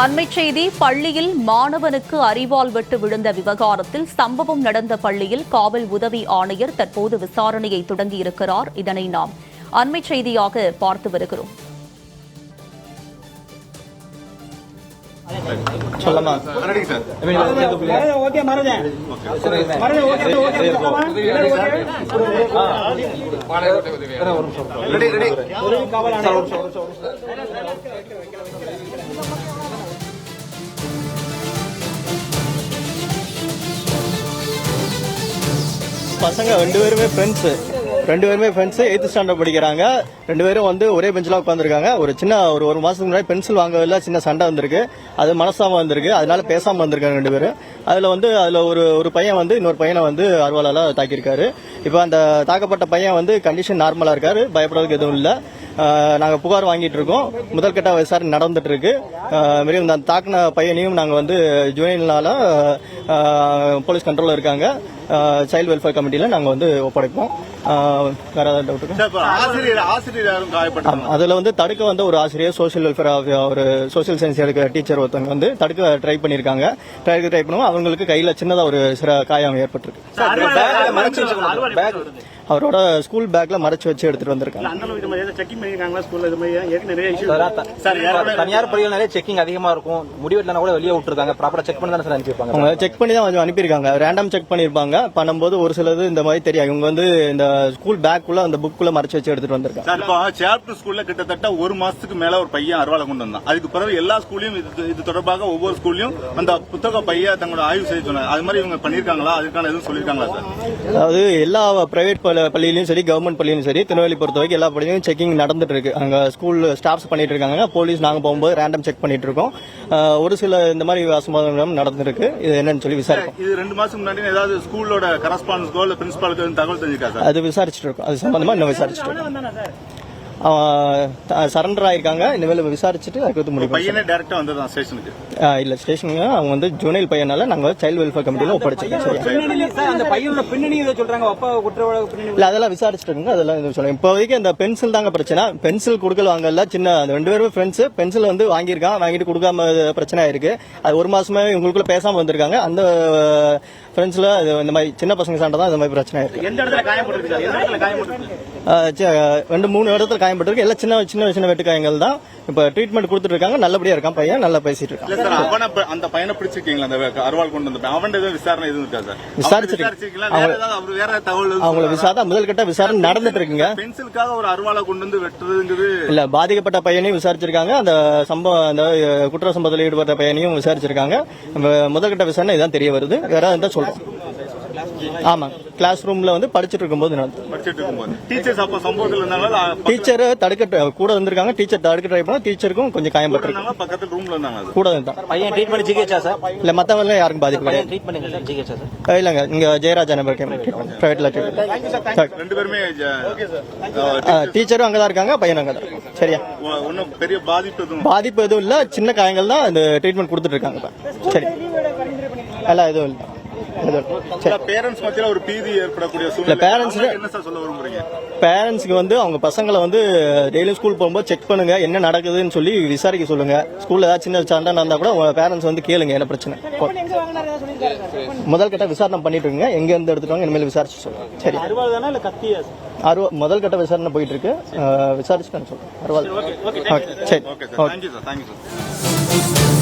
அண்மை செய்தி பள்ளியில் மாணவனுக்கு அறிவால் வெட்டு விழுந்த விவகாரத்தில் சம்பவம் நடந்த பள்ளியில் காவல் உதவி ஆணையர் தற்போது விசாரணையை தொடங்கியிருக்கிறார் இதனை நாம் அண்மை செய்தியாக பார்த்து வருகிறோம் சொல்லமா பசங்க ரெண்டு பேருமே ஃப்ரெண்ட்ஸு ரெண்டு பேருமே ஃப்ரெண்ட்ஸு எயித்து ஸ்டாண்டர்ட் படிக்கிறாங்க. ரெண்டு பேரும் வந்து ஒரே பெஞ்சில் உட்காந்துருக்காங்க ஒரு சின்ன ஒரு ஒரு மாதத்துக்கு முன்னாடி பென்சில் வாங்கவில்ல சின்ன சண்டை வந்திருக்கு. அது மனசாம வந்திருக்கு. அதனால பேசாமல் வந்திருக்காங்க ரெண்டு பேரும். அதில் வந்து அதில் ஒரு ஒரு பையன் வந்து இன்னொரு பையனை வந்து அருவாளால தாக்கியிருக்காரு. இப்போ அந்த தாக்கப்பட்ட பையன் வந்து கண்டிஷன் நார்மலாக இருக்காரு. பயப்படுறதுக்கு எதுவும் இல்லை. நாங்கள் புகார் வாங்கிட்டு இருக்கோம். முதல்கட்ட விசாரணை நடந்துட்டு இருக்கு. மாரி மேலும் இந்த தாக்கின பையனையும் நாங்கள் வந்து ஜுவனில்னால போலீஸ் கண்ட்ரோலில் இருக்காங்க. சைல்டு வெல்ஃபேர் கமிட்டியில் நாங்கள் வந்து ஒப்படைப்போம். வேற ஏதாவது டவுட். அதுல வந்து தடுக்க வந்து ஒரு ஆசிரியர் சோஷியல் வெல்ஃபேர் ஒரு சோஷியல் சயின்ஸ் எடுக்கிற டீச்சர் ஒருத்தவங்க வந்து தடுக்க ட்ரை பண்ணிருக்காங்க ட்ரை ட்ரை பண்ணுவோம். அவங்களுக்கு கையில சின்னதா ஒரு சிற காயம் ஏற்பட்டிருக்கு. அவரோட ஸ்கூல் பேக்ல மறைச்சு வச்சு எடுத்துட்டு வந்திருக்காங்க. தனியார் பள்ளிகள் நிறைய செக்கிங் அதிகமா இருக்கும். முடிவெட்டலாம் கூட வெளியே விட்டுருக்காங்க. ப்ராப்பரா செக் பண்ணி தானே சார் அனுப்பியிருப்பாங்க. அவங்க செக் பண்ணி தான் கொஞ்சம் அனுப்பியிருக்காங்க. ரேண்டம் செக் பண்ணிருப்பாங்க பண்ணும்போது ஒரு சிலது இந்த மாதிரி தெரியாது. இவங்க வந்து இந்த ஸ்கூல் பேக்குள்ள அந்த புக்குள்ள மறைச்சு வச்சு எடுத்துட்டு வந்திருக்காங்க. சார் இப்போ சேப்டர் ஸ்கூல்ல கிட்டத்தட்ட ஒரு மாசத்துக்கு மேல ஒரு பையன் அருவாளை கொண்டு வந்தான். அதுக்கு பிறகு எல்லா ஸ்கூல்லையும் இது தொடர்பாக ஒவ்வொரு ஸ்கூல்லையும் அந்த புத்தக பைய தங்களோட ஆய்வு செய்ய சொன்னாங்க அது மாதிரி இவங்க பண்ணிருக்காங்களா அதுக்கான எதுவும் சொல்லிருக்காங்களா சார்? அதாவது எல்லா பிரைவேட் பள்ளியிலும் சரி கவர்மெண்ட் பள்ளியிலும் சரி திருநெல்வேலி பொறுத்த வரைக்கும் எல்லா பள்ளியிலும் செக்கிங் நடந்துட்டு இருக்கு. அங்க ஸ்கூல் ஸ்டாஃப்ஸ் பண்ணிட்டு இருக்காங்க. போலீஸ் நாங்க போகும்போது ரேண்டம் செக் பண்ணிட்டு இருக்கோம். ஒரு சில இந்த மாதிரி அசம்பாதம் நடந்திருக்கு இது என்னன்னு சொல்லி விசாரிப்போம். இது ரெண்டு மாசம் முன்னாடி ஏதாவது ஸ்கூலோட கரஸ்பாண்டன்ஸ்க்கோ இல்ல பிரின்சிபாலுக்கு தகவல் தெரிஞ்சுக்கா சார் அது விசாரிச்சுட்டு இருக்கோம். அது சம்பந்தமா இன்னும் விசாரிச்சுட்டு இருக்கோம். வந்தானா சார் அவன் சரண்டர் ஆயிருக்காங்க. இனிமேல் விசாரிச்சுட்டு அதுக்கு வந்து முடிவு பையனே டைரக்டா வந்ததான் ஸ்டேஷனுக்கு. இல்ல ஸ்டேஷனுங்க. அவங்க வந்து ஜூனியல் பையனால நாங்க சைல்டு வெல்ஃபேர் கமிட்டியில ஒப்படைச்சிருக்கோம். அந்த பையனோட பின்னணி ஏதோ சொல்றாங்க. அப்பா குற்றவாளி பின்னணி இல்ல அதெல்லாம் விசாரிச்சுட்டு இருங்க. அதெல்லாம் எதுவும் சொல்லுங்க இப்போதைக்கு அந்த பென்சில் தாங்க பிரச்சனை. பென்சில் கொடுக்கல வாங்கல சின்ன அந்த ரெண்டு பேரும் ஃப்ரெண்ட்ஸ் பென்சில் வந்து வாங்கியிருக்கான். வாங்கிட்டு கொடுக்காம பிரச்சனை ஆயிருக்கு. அது ஒரு மாசமே இவங்களுக்குள்ள பேசாம வந்திருக்காங்க. அந்த ஃப்ரெண்ட்ஸ்ல இந்த மாதிரி சின்ன பசங்க சண்டை தான் இந்த மாதிரி பிரச்சனை ஆயிருக்கு. எந்த இடத்துல காயப்பட்டிருக்கு ரெண்டு மூணு இடத்துல காயப்பட்டிருக்கு எல்லாம் சின்ன சின்ன சின்ன வெட்டு காயங்கள் தான். இப்ப ட்ரீட்மெண்ட் கொடுத்துட்டு இருக்காங்க நல்லபடியா இருக்கான் பையன். நல்லா பேசிட்டு இருக்கான். அந்த பையனை பிடிச்சிருக்கீங்களா? அந்த அருவாள் கொண்டு வந்த அவன் எதுவும் விசாரணை எதுவும் இருக்கா சார்? விசாரிச்சிருக்கீங்களா? அவங்கள? விசாரணை முதல் கட்ட விசாரணை நடந்துட்டு இருக்குங்க. பென்சிலுக்காக ஒரு அருவாளை கொண்டு வந்து வெட்டுறதுங்கிறது இல்ல பாதிக்கப்பட்ட பையனையும் விசாரிச்சிருக்காங்க. அந்த சம்பவம் அந்த குற்ற சம்பவத்தில் ஈடுபட்ட பையனையும் விசாரிச்சிருக்காங்க. முதல்கட்ட விசாரணை இதான் தெரிய வருது. வேற இருந்தா சொல்றோம். ஆமா கிளாஸ் ரூம்ல வந்து படிச்சிட்டு இருக்கும்போது நடந்தது படிச்சுட்டு இருக்கும்போது. டீச்சர்ஸ் அப்ப சம்பவத்தில் இருந்தாங்களா டீச்சர் தடுக்க கூட வந்திருக்காங்க டீச்சர் தடுக்க ட்ரை பண்ணா டீச்சருக்கும் கொஞ்சம் காயம் பட்டிருக்கு. இருந்தாங்களா பக்கத்துல ரூம்ல இருந்தாங்க அது. கூட தான் பையன் ட்ரீட்மெண்ட் ஜிகேச்சா சார்? இல்ல மத்தவங்க யாருக்கும் பாதிப்பு பையன் கிடையாது. ட்ரீட்மெண்ட் சார் இல்லங்க இங்க ஜெயராஜா நம்பர் ட்ரீட்மெண்ட் ரெண்டு பேருமே டீச்சரும் அங்கதான் இருக்காங்க பையனும் அங்கதான் இருக்காங்க. சரியா? ஒன்னும் பெரிய பாதிப்பு எதுவும் பாதிப்பு எதுவும் இல்ல சின்ன காயங்கள் தான் இந்த ட்ரீட்மெண்ட் கொடுத்துட்டு இருக்காங்க. சரி. எல்லாம் எதுவும் இல்லை எதுவும் இல்லை. சரி பேரண்ட்ஸ் மத்தியில ஒரு பீதி ஏற்படக்கூடிய சூழ்நிலை. parents- அவங்களுக்கு என்ன சார் சொல்ல விரும்புறீங்க? பேரண்ட்ஸ்க்கு வந்து அவங்க பசங்களை வந்து டெய்லியும் ஸ்கூல் போகும்போது செக் பண்ணுங்க என்ன நடக்குதுன்னு சொல்லி விசாரிக்க சொல்லுங்க. ஸ்கூல்ல ஏதாவது சின்ன சண்டை நடந்தா கூட உங்க பேரண்ட்ஸ் வந்து கேளுங்க என்ன பிரச்சனை. எங்க வாங்கினாரு ஏதாவது சொல்லியிருக்காரு சார்? முதல் கட்ட விசாரணை பண்ணிட்டு இருங்க எங்க இருந்து எடுத்துட்டு இனிமேல் விசாரிச்சு சொல்லுங்க. சரி. அறுபது தானே இல்ல கத்தியா அறுவ முதல் கட்ட விசாரணை போயிட்டு இருக்கு விசாரிச்சு நான் சொல்றேன். அறுபது சரி okay sir. Okay thank you sir thank you sir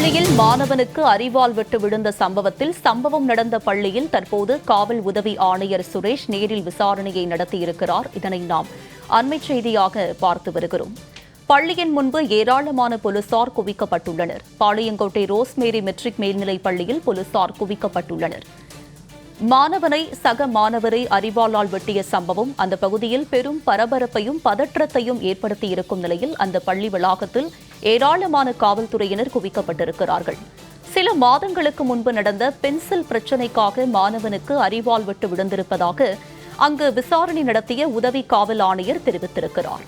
பள்ளியில் மாணவனுக்கு அறிவால் விட்டு விழுந்த சம்பவத்தில் சம்பவம் நடந்த பள்ளியில் தற்போது காவல் உதவி ஆணையர் சுரேஷ் நேரில் விசாரணையை நடத்தியிருக்கிறார். இதனை நாம் அண்மை செய்தியாக பார்த்து வருகிறோம். பள்ளியின் முன்பு ஏராளமான போலீசார் குவிக்கப்பட்டுள்ளனர். பாளையங்கோட்டை ரோஸ்மேரி மெட்ரிக் மேல்நிலைப் பள்ளியில் போலீசார் குவிக்கப்பட்டுள்ளனர். மாணவனை சக மாணவரை அறிவாளால் வெட்டிய சம்பவம் அந்த பகுதியில் பெரும் பரபரப்பையும் பதற்றத்தையும் ஏற்படுத்தியிருக்கும் நிலையில் அந்த பள்ளி வளாகத்தில் ஏராளமான காவல்துறையினர் குவிக்கப்பட்டிருக்கிறார்கள். சில மாதங்களுக்கு முன்பு நடந்த பென்சில் பிரச்சினைக்காக மாணவனுக்கு அறிவால் விட்டு விழுந்திருப்பதாக அங்கு விசாரணை நடத்திய உதவி காவல் ஆணையர் தெரிவித்திருக்கிறார்.